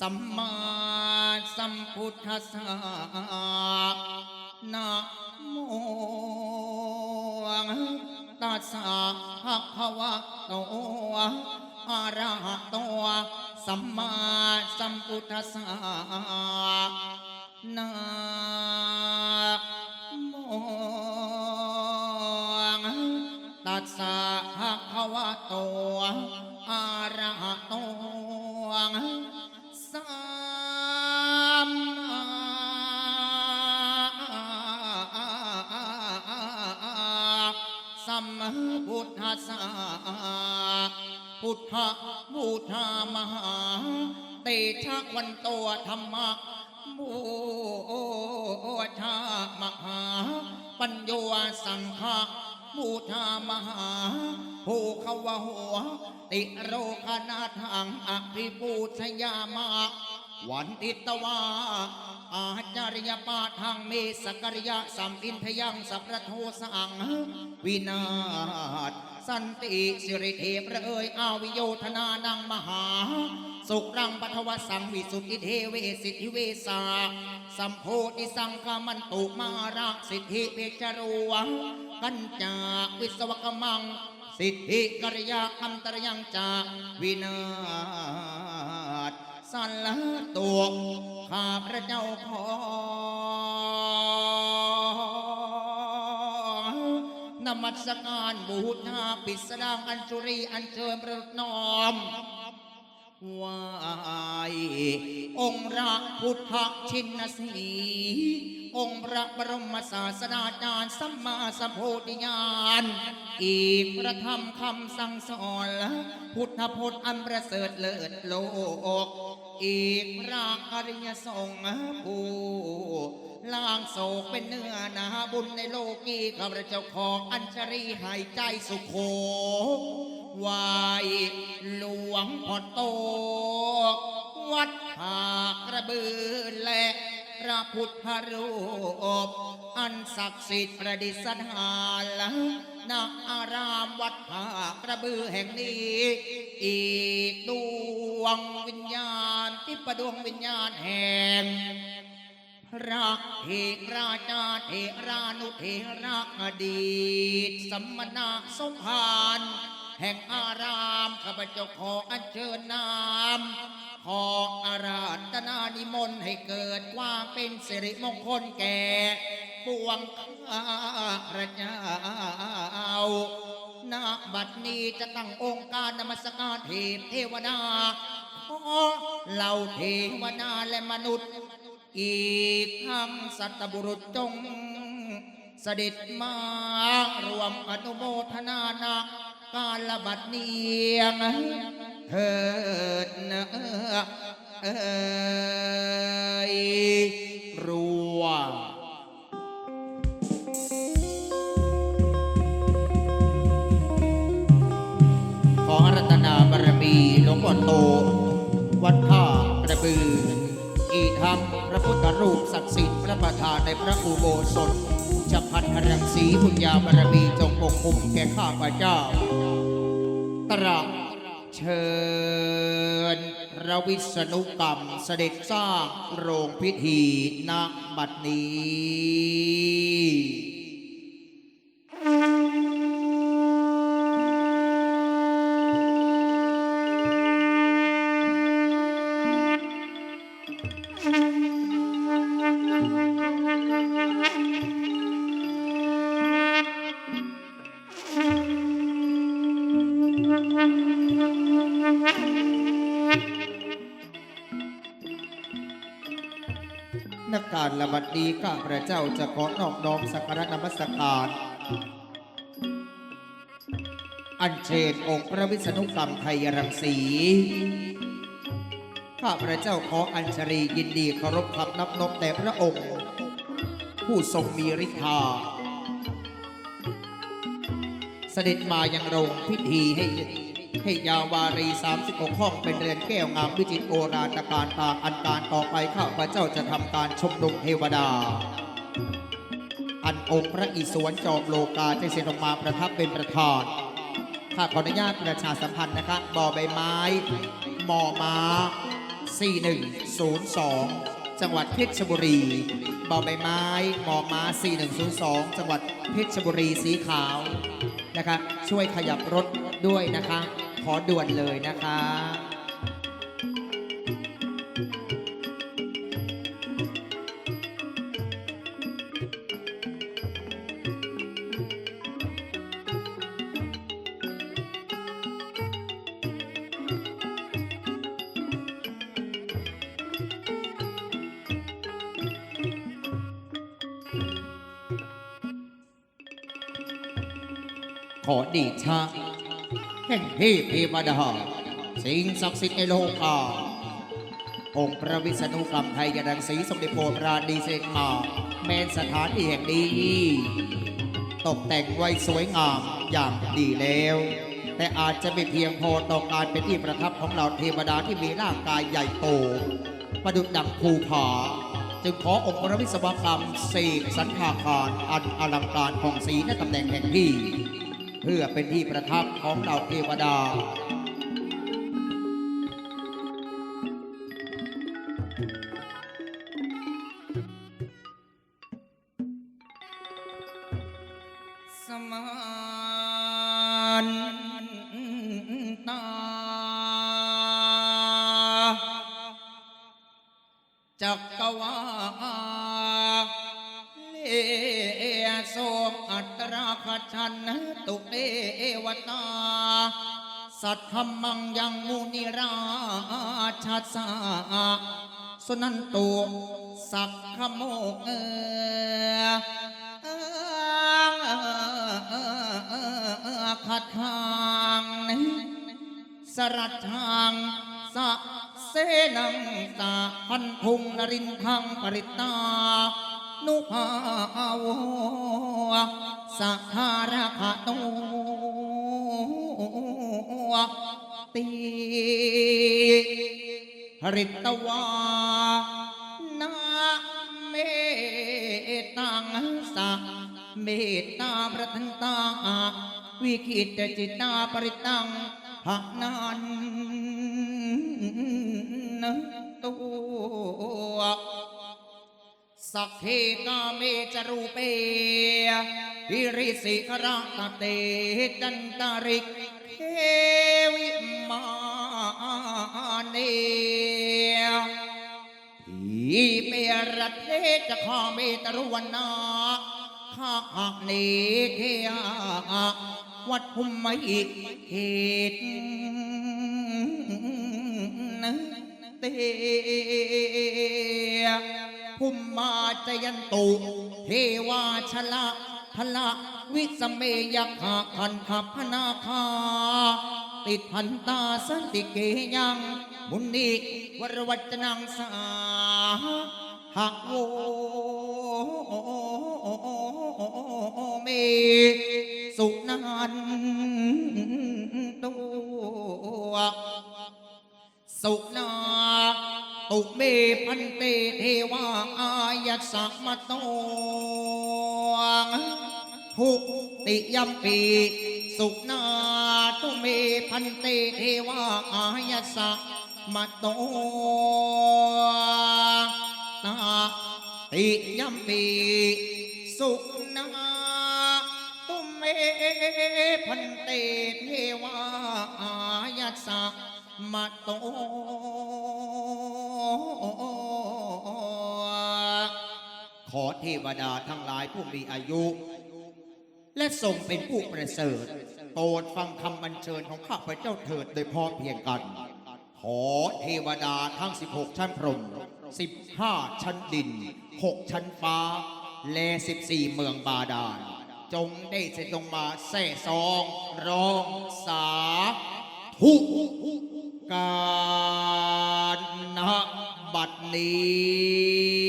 สัมมาสัมพุทธัสสะนะโมตัสสะภะคะวะโตอะระหะโตสัมมาสัมพุทธัสสะนะโมตัสสะภะคะวะโตอะระหะโต สัมมาสัมพุทธัสสะพุทธบูชามหา เตชะวันโตธรรมะบูชามหา ปัญโยสังฆะ บูชามหาภูเขาวะหัว ติโรคนาทังอภิปูชยามะวันติตวาอาจารยปาทางเมสกริยะสัมอินทยังสัพพะโทสังวินาศสันติสิริเทพระเอยอาวิโยธนานังมหา สุรังปัทวสังวิสุทธิเทเวสิทธิเวสาสัมโพธิสังคามันตุมาระสิทธิเพชรวังกัญจาวิศวกมัง สิทธิกริยาคัมตรยังจาวินาศสันละตัวข้าพระเจ้าขอนมัสการบูชาปิสดางอัญชุรีอัญเชิญประนอม วายองค์พระพุทธชินสีองค์พระบรมศาสดาจารย์สัมมาสัมโพธิญาณอีกประธรรมคำสั่งสอนพุทธพจน์อันประเสริฐเลิศโลก อีกพระอริยสงฆ์ผู้ล่างโศกเป็นเนื้อนาบุญในโลกีข้าพระเจ้าของอัญชรีหายใจสุขโขวาย วงพ่อโต วัดผากระบือและพระพุทธรูป อันศักดิ์สิทธิ์ประดิษฐานณอารามวัดผากระบือแห่งนี้ อีกดวงวิญญาณที่ประดวงวิญญาณแห่งพระเทราชาเทรานุเทระอดีต สมมนาสมภาร แห่งอารามข้าพเจ้าขออัญเชิญนามขออาราธนานิมนต์ให้เกิดความเป็นสิริมงคลแก่ปวงข้าพระเจ้าณบัดนี้จะตั้งองค์การนมัสการเทพเทวดาขอเหล่าเทวดาและมนุษย์ อีกทั้งสัตบุรุษจงเสด็จมารวมอนุโมทนานา การละบัดเนียงเถิดนะเอยรัวขออารัตนาบารมีหลวงพ่อโต วัดท่ากระบืออีทั้งพระพุทธรูปศักดิ์สิทธิ์พระประธานในพระอุโบสถ จะพันธรังสีบุญญาบารมีจงปกคุมแก่ข้าพเจ้า ตรัสเชิญพระวิษณุกรรมเสด็จสร้างโรงพิธีณบัดนี้ นักการละบัดนี้ข้าพระเจ้าจะขอนอบน้อมสักการะนมัสการอัญเชิญองค์พระวิษณุกรรมไทยรังสี ข้าพระเจ้าขออัญชรียินดีเคารพคำนับนบแต่พระองค์ ผู้ทรงมีฤทธา เสด็จมายังโรงพิธีให้ ให้ยาวารี 36 ห้องเป็นเรือนแก้วงามวิจิตรโอราณการตาอันการต่อไปข้าพระเจ้าจะทำการชมนุมเทวดา อันองค์พระอิศวรจอมโลกาจะเสด็จลงมาประทับเป็นประธานค่ะขออนุญาตประชาสัมพันธ์นะคะบอใบไม้มอม้า 4102 จังหวัดเพชรบุรีบอใบไม้มอม้า 4102 จังหวัดเพชรบุรีสีขาวนะคะช่วยขยับรถ ด้วยนะคะ ขอด่วนเลยนะคะขอดีชะ แห่งเทพเทวดาสิ่งศักดิ์สิทธิ์ในโลกาองค์พระวิษณุกรรมไทยยรังสีสมเด็จโพธิราดีเสกมาแมนสถานที่แห่งนี้ตกแต่งไว้สวยงามอย่างดีแล้ว แต่อาจจะไม่เพียงพอต่อการเป็นที่ประทับของเราเทวดาที่มีร่างกายใหญ่โต ประดุจดังภูผา จึงขอองค์พระวิศวกรรมเสกสันทาคารอันอลังการของสีณตำแหน่งแห่งที่ พื่อเป็นที่ประทับของเราเทวดา สมานตาจักกวาเลโส มอัตราคชันตุเอวตา สัทธรรมังยังมุนิราชาสาสนันตุสักขโมกเอขัดทางสรัดทางสะเสนังตาพันพุงนรินทังปริตานุภาว สักคาราคาโตตีริตวานาเมตตังสักเมตตาประทันตาวิคิตจิตตาปริตังหักนันตัว สักเคกาเมจรูเปพิริสิกรัตเตจันตาริกเทวิมาเนทีเปรเทจะขอเมตรุวนาข้าหักเนเทียวัดภูมิไม่เหตุเต ภูมิมาจยันตุเทวาชละพละวิสเมยขาคันขับพนาคา ติดพันตาสันติเกยังมุนิวรวัจนังสาหักโวเมสุนันตัวสุนา ตุเมพันเตเทวาอายัสสะมะตงทุติยัมปีสุนาตุเมพันเตเทวาอายัสสะมะโตตาติยัมปีสุนาตุเมพันเตเทวาอายัสสะมาโต ขอเทวดาทั้งหลายผู้มีอายุ และทรงเป็นผู้ประเสริฐโปรดฟังคำบัญเชิญของข้าพเจ้าเถิดโดยพอเพียงกัน ขอเทวดาทั้ง 16 ชั้นพรหม15 ชั้นดิน 6 ชั้นฟ้า และ 14 เมืองบาดาล จงได้เสด็จลงมาแส่ซอง ร้อง สา ทุกการ บัดนี้